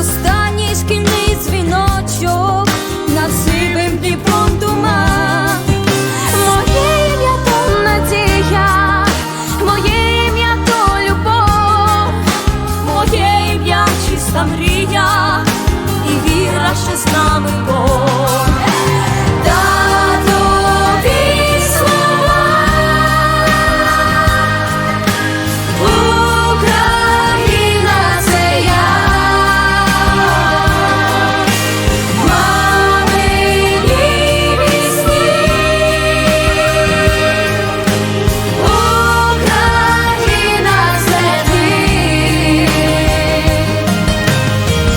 останній шкільний дзвіночок над сивим Дніпром дума. Моє ім'я надія, моє ім'я то любов, моє ім'я чиста мрія і віра, що з нами Бог.